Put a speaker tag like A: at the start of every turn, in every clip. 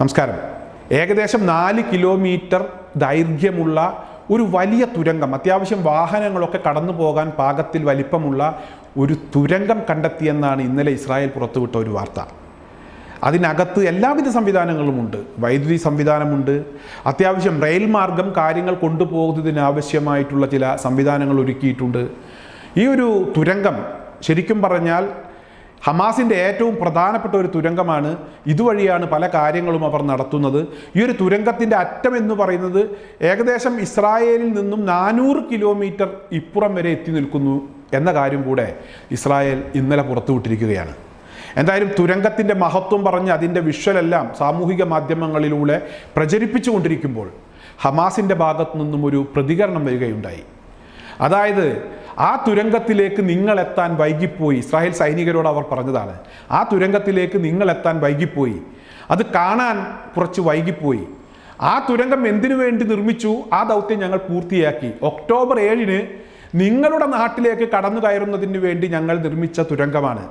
A: നമസ്കാരം. ഏകദേശം നാല് കിലോമീറ്റർ ദൈർഘ്യമുള്ള ഒരു വലിയ തുരങ്കം അത്യാവശ്യം വാഹനങ്ങളൊക്കെ കടന്നു പോകാൻ പാകത്തിൽ വലിപ്പമുള്ള ഒരു തുരങ്കം കണ്ടെത്തിയെന്നാണ് ഇന്നലെ ഇസ്രായേൽ പുറത്തുവിട്ട ഒരു വാർത്ത. അതിനകത്ത് എല്ലാവിധ സംവിധാനങ്ങളുമുണ്ട്. വൈദ്യുതി സംവിധാനമുണ്ട്. അത്യാവശ്യം റെയിൽ മാർഗം കാര്യങ്ങൾ കൊണ്ടുപോകുന്നതിനാവശ്യമായിട്ടുള്ള ചില സംവിധാനങ്ങൾ ഒരുക്കിയിട്ടുണ്ട്. ഈ ഒരു തുരങ്കം ശരിക്കും പറഞ്ഞാൽ ഹമാസിന്റെ ഏറ്റവും പ്രധാനപ്പെട്ട ഒരു തുരങ്കമാണ് ഇതുവഴിയാണ് പല കാര്യങ്ങളും അവർ നടത്തുന്നത്. ഈ ഒരു തുരങ്കത്തിന്റെ അറ്റം എന്ന് പറയുന്നത് ഏകദേശം ഇസ്രായേലിൽ നിന്നും നാനൂറ് കിലോമീറ്റർ ഇപ്പുറം വരെ എത്തി നിൽക്കുന്നു എന്ന കാര്യം കൂടെ ഇസ്രായേൽ ഇന്നലെ പുറത്തുവിട്ടിരിക്കുകയാണ് എന്തായാലും തുരങ്കത്തിന്റെ മഹത്വം പറഞ്ഞ് അതിന്റെ വിഷ്വലെല്ലാം സാമൂഹിക മാധ്യമങ്ങളിലൂടെ പ്രചരിപ്പിച്ചുകൊണ്ടിരിക്കുമ്പോൾ ഹമാസിന്റെ ഭാഗത്തു നിന്നും ഒരു പ്രതികരണം വരികയുണ്ടായി. അതായത് ആ തുരങ്കത്തിലേക്ക് നിങ്ങൾ എത്താൻ വൈകിപ്പോയി. ഇസ്രായേൽ സൈനികരോട് അവർ പറഞ്ഞതാണ്. ആ തുരങ്കത്തിലേക്ക് നിങ്ങൾ എത്താൻ വൈകിപ്പോയി. അത് കാണാൻ കുറച്ച് വൈകിപ്പോയി. ആ തുരങ്കം എന്തിനു വേണ്ടി നിർമ്മിച്ചു? ആ ദൗത്യം ഞങ്ങൾ പൂർത്തിയാക്കി. ഒക്ടോബർ ഏഴിന് നിങ്ങളുടെ നാട്ടിലേക്ക് കടന്നു കയറുന്നതിന് വേണ്ടി ഞങ്ങൾ നിർമ്മിച്ച തുരങ്കമാണ്.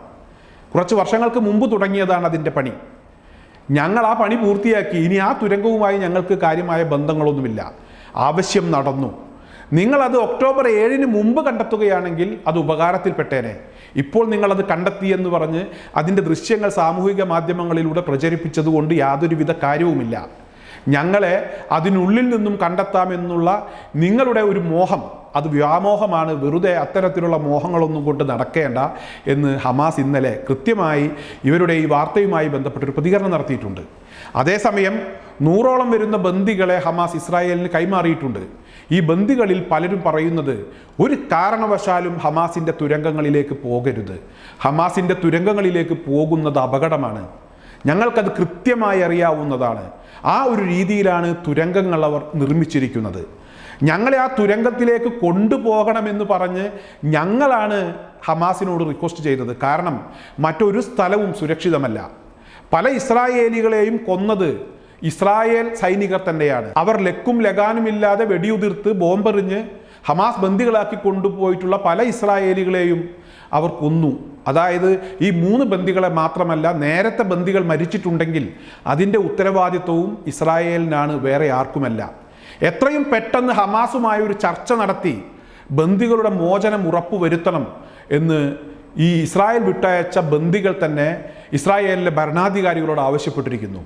A: കുറച്ച് വർഷങ്ങൾക്ക് മുമ്പ് തുടങ്ങിയതാണ് അതിന്റെ പണി. ഞങ്ങൾ ആ പണി പൂർത്തിയാക്കി. ഇനി ആ തുരങ്കവുമായി ഞങ്ങൾക്ക് കാര്യമായ ബന്ധങ്ങളൊന്നുമില്ല. ആവശ്യം നടന്നു. നിങ്ങളത് ഒക്ടോബർ ഏഴിന് മുമ്പ് കണ്ടെത്തുകയാണെങ്കിൽ അത് ഉപകാരത്തിൽപ്പെട്ടേനെ. ഇപ്പോൾ നിങ്ങളത് കണ്ടെത്തിയെന്ന് പറഞ്ഞ് അതിന്റെ ദൃശ്യങ്ങൾ സാമൂഹിക മാധ്യമങ്ങളിലൂടെ പ്രചരിപ്പിച്ചതുകൊണ്ട് യാതൊരുവിധ കാര്യവുമില്ല. ഞങ്ങളെ അതിനുള്ളിൽ നിന്നും കണ്ടെത്താമെന്നുള്ള നിങ്ങളുടെ ഒരു മോഹം. അത് വ്യാമോഹമാണ്. വെറുതെ അത്തരത്തിലുള്ള മോഹങ്ങളൊന്നും കൊണ്ട് നടക്കേണ്ട എന്ന് ഹമാസ് ഇന്നലെ കൃത്യമായി ഇവരുടെ ഈ വാർത്തയുമായി ബന്ധപ്പെട്ടൊരു പ്രതികരണം നടത്തിയിട്ടുണ്ട്. അതേസമയം നൂറോളം വരുന്ന ബന്ദികളെ ഹമാസ് ഇസ്രായേലിന് കൈമാറിയിട്ടുണ്ട്. ഈ ബന്ദികളിൽ പലരും പറയുന്നത് ഒരു കാരണവശാലും ഹമാസിന്റെ തുരങ്കങ്ങളിലേക്ക് പോകരുത്. ഹമാസിന്റെ തുരങ്കങ്ങളിലേക്ക് പോകുന്നത് അപകടമാണ്. ഞങ്ങൾക്കത് കൃത്യമായി അറിയാവുന്നതാണ്. ആ ഒരു രീതിയിലാണ് തുരങ്കങ്ങൾ അവർ നിർമ്മിച്ചിരിക്കുന്നത്. ഞങ്ങളെ ആ തുരങ്കത്തിലേക്ക് കൊണ്ടുപോകണമെന്ന് പറഞ്ഞ് ഞങ്ങളാണ് ഹമാസിനോട് റിക്വസ്റ്റ് ചെയ്തത്. കാരണം മറ്റൊരു സ്ഥലവും സുരക്ഷിതമല്ല. പല ഇസ്രായേലികളെയും കൊന്നത് ഇസ്രായേൽ സൈനികർ തന്നെയാണ്. അവർ ലക്കും ലഗാനുമില്ലാതെ വെടിയുതിർത്ത് ബോംബെറിഞ്ഞ് ഹമാസ് ബന്ദികളാക്കി കൊണ്ടുപോയിട്ടുള്ള പല ഇസ്രായേലികളെയും അവർ കൊന്നു. അതായത് ഈ മൂന്ന് ബന്ദികളെ മാത്രമല്ല നേരത്തെ ബന്ദികൾ മരിച്ചിട്ടുണ്ടെങ്കിൽ അതിന്റെ ഉത്തരവാദിത്വവും ഇസ്രായേലിനാണ് വേറെ ആർക്കുമല്ല. എത്രയും പെട്ടെന്ന് ഹമാസുമായി ഒരു ചർച്ച നടത്തി ബന്ദികളുടെ മോചനം ഉറപ്പുവരുത്തണം എന്ന് ഈ ഇസ്രായേൽ വിട്ടയച്ച ബന്ദികൾ തന്നെ ഇസ്രായേലിലെ ഭരണാധികാരികളോട് ആവശ്യപ്പെട്ടിരിക്കുന്നു.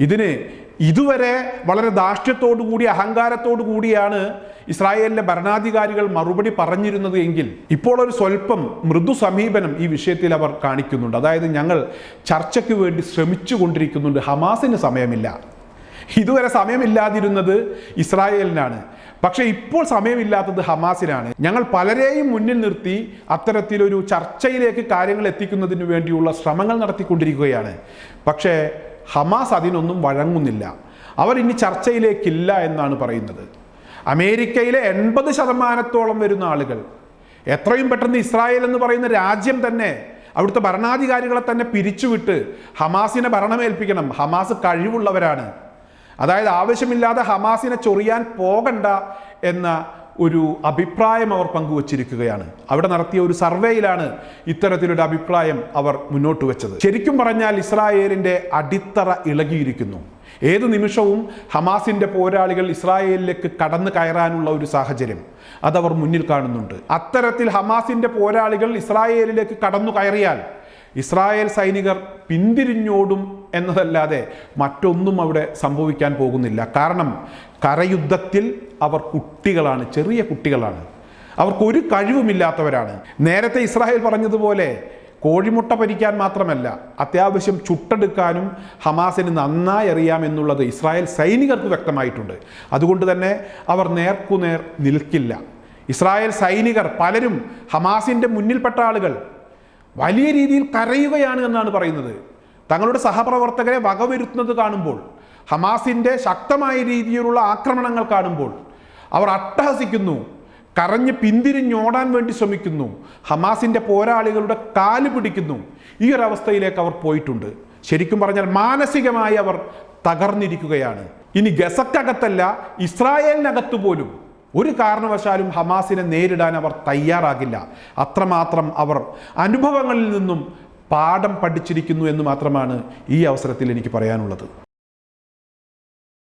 A: ഇതിന് ഇതുവരെ വളരെ ദാഷ്ട്യത്തോടു കൂടി അഹങ്കാരത്തോടു കൂടിയാണ് ഇസ്രായേലിലെ ഭരണാധികാരികൾ മറുപടി പറഞ്ഞിരുന്നത് എങ്കിൽ ഇപ്പോൾ ഒരു സ്വല്പം മൃദു സമീപനം ഈ വിഷയത്തിൽ അവർ കാണിക്കുന്നുണ്ട്. അതായത് ഞങ്ങൾ ചർച്ചയ്ക്ക് വേണ്ടി ശ്രമിച്ചു കൊണ്ടിരിക്കുന്നുണ്ട് ഹമാസിന് സമയമില്ല. ഇതുവരെ സമയമില്ലാതിരുന്നത് ഇസ്രായേലിനാണ്. പക്ഷേ ഇപ്പോൾ സമയമില്ലാത്തത് ഹമാസിനാണ്. ഞങ്ങൾ പലരെയും മുന്നിൽ നിർത്തി അത്തരത്തിലൊരു ചർച്ചയിലേക്ക് കാര്യങ്ങൾ എത്തിക്കുന്നതിന് വേണ്ടിയുള്ള ശ്രമങ്ങൾ നടത്തിക്കൊണ്ടിരിക്കുകയാണ്. പക്ഷേ ഹമാസ് അതിനൊന്നും വഴങ്ങുന്നില്ല. അവർ ഇനി ചർച്ചയിലേക്കില്ല എന്നാണ് പറയുന്നത്. അമേരിക്കയിലെ എൺപത് ശതമാനത്തോളം വരുന്ന ആളുകൾ എത്രയും പെട്ടെന്ന് ഇസ്രായേൽ എന്ന് പറയുന്ന രാജ്യം തന്നെ അവിടുത്തെ ഭരണാധികാരികളെ തന്നെ പിരിച്ചുവിട്ട് ഹമാസിനെ ഭരണമേൽപ്പിക്കണം. ഹമാസ് കഴിവുള്ളവരാണ്. അതായത് ആവശ്യമില്ലാതെ ഹമാസിനെ ചൊറിയാൻ പോകണ്ട എന്ന ഒരു അഭിപ്രായം അവർ പങ്കുവച്ചിരിക്കുകയാണ്. അവിടെ നടത്തിയ ഒരു സർവേയിലാണ് ഇത്തരത്തിലൊരു അഭിപ്രായം അവർ മുന്നോട്ട് വെച്ചത്. ശരിക്കും പറഞ്ഞാൽ ഇസ്രായേലിന്റെ അടിത്തറ ഇളകിയിരിക്കുന്നു. ഏത് നിമിഷവും ഹമാസിന്റെ പോരാളികൾ ഇസ്രായേലിലേക്ക് കടന്നു കയറാനുള്ള ഒരു സാഹചര്യം അതവർ മുന്നിൽ കാണുന്നുണ്ട്. അത്തരത്തിൽ ഹമാസിന്റെ പോരാളികൾ ഇസ്രായേലിലേക്ക് കടന്നു കയറിയാൽ ഇസ്രായേൽ സൈനികർ പിന്തിരിഞ്ഞോടും എന്നതല്ലാതെ മറ്റൊന്നും അവിടെ സംഭവിക്കാൻ പോകുന്നില്ല. കാരണം കരയുദ്ധത്തിൽ അവർ കുട്ടികളാണ് ചെറിയ കുട്ടികളാണ്. അവർക്കൊരു കഴിവുമില്ലാത്തവരാണ്. നേരത്തെ ഇസ്രായേൽ പറഞ്ഞതുപോലെ കോഴിമുട്ട പരിക്കാൻ മാത്രമല്ല അത്യാവശ്യം ചുട്ടെടുക്കാനും ഹമാസിന് നന്നായി അറിയാമെന്നുള്ളത് ഇസ്രായേൽ സൈനികർക്ക് വ്യക്തമായിട്ടുണ്ട്. അതുകൊണ്ട് തന്നെ അവർ നേർക്കുനേർ നിൽക്കില്ല. ഇസ്രായേൽ സൈനികർ പലരും ഹമാസിന്റെ മുന്നിൽപ്പെട്ട ആളുകൾ വലിയ രീതിയിൽ കരയുകയാണ് എന്നാണ് പറയുന്നത്. തങ്ങളുടെ സഹപ്രവർത്തകരെ വകവരുത്തുന്നത് കാണുമ്പോൾ ഹമാസിന്റെ ശക്തമായ രീതിയിലുള്ള ആക്രമണങ്ങൾ കാണുമ്പോൾ അവർ അട്ടഹസിക്കുന്നു കരഞ്ഞ് പിന്തിരിഞ്ഞോടാൻ വേണ്ടി ശ്രമിക്കുന്നു ഹമാസിന്റെ പോരാളികളുടെ കാൽ പിടിക്കുന്നു. ഈ ഒരു അവസ്ഥയിലേക്ക് അവർ പോയിട്ടുണ്ട്. ശരിക്കും പറഞ്ഞാൽ മാനസികമായി അവർ തകർന്നിരിക്കുകയാണ്. ഇനി ഗസക്കകത്തല്ല ഇസ്രായേലിനകത്ത് പോലും ഒരു കാരണവശാലും ഹമാസിനെ നേരിടാൻ അവർ തയ്യാറാകില്ല. അത്രമാത്രം അവർ അനുഭവങ്ങളിൽ നിന്നും പാഠം പഠിച്ചിരിക്കുന്നു എന്ന് മാത്രമാണ് ഈ അവസരത്തിൽ എനിക്ക് പറയാനുള്ളത്.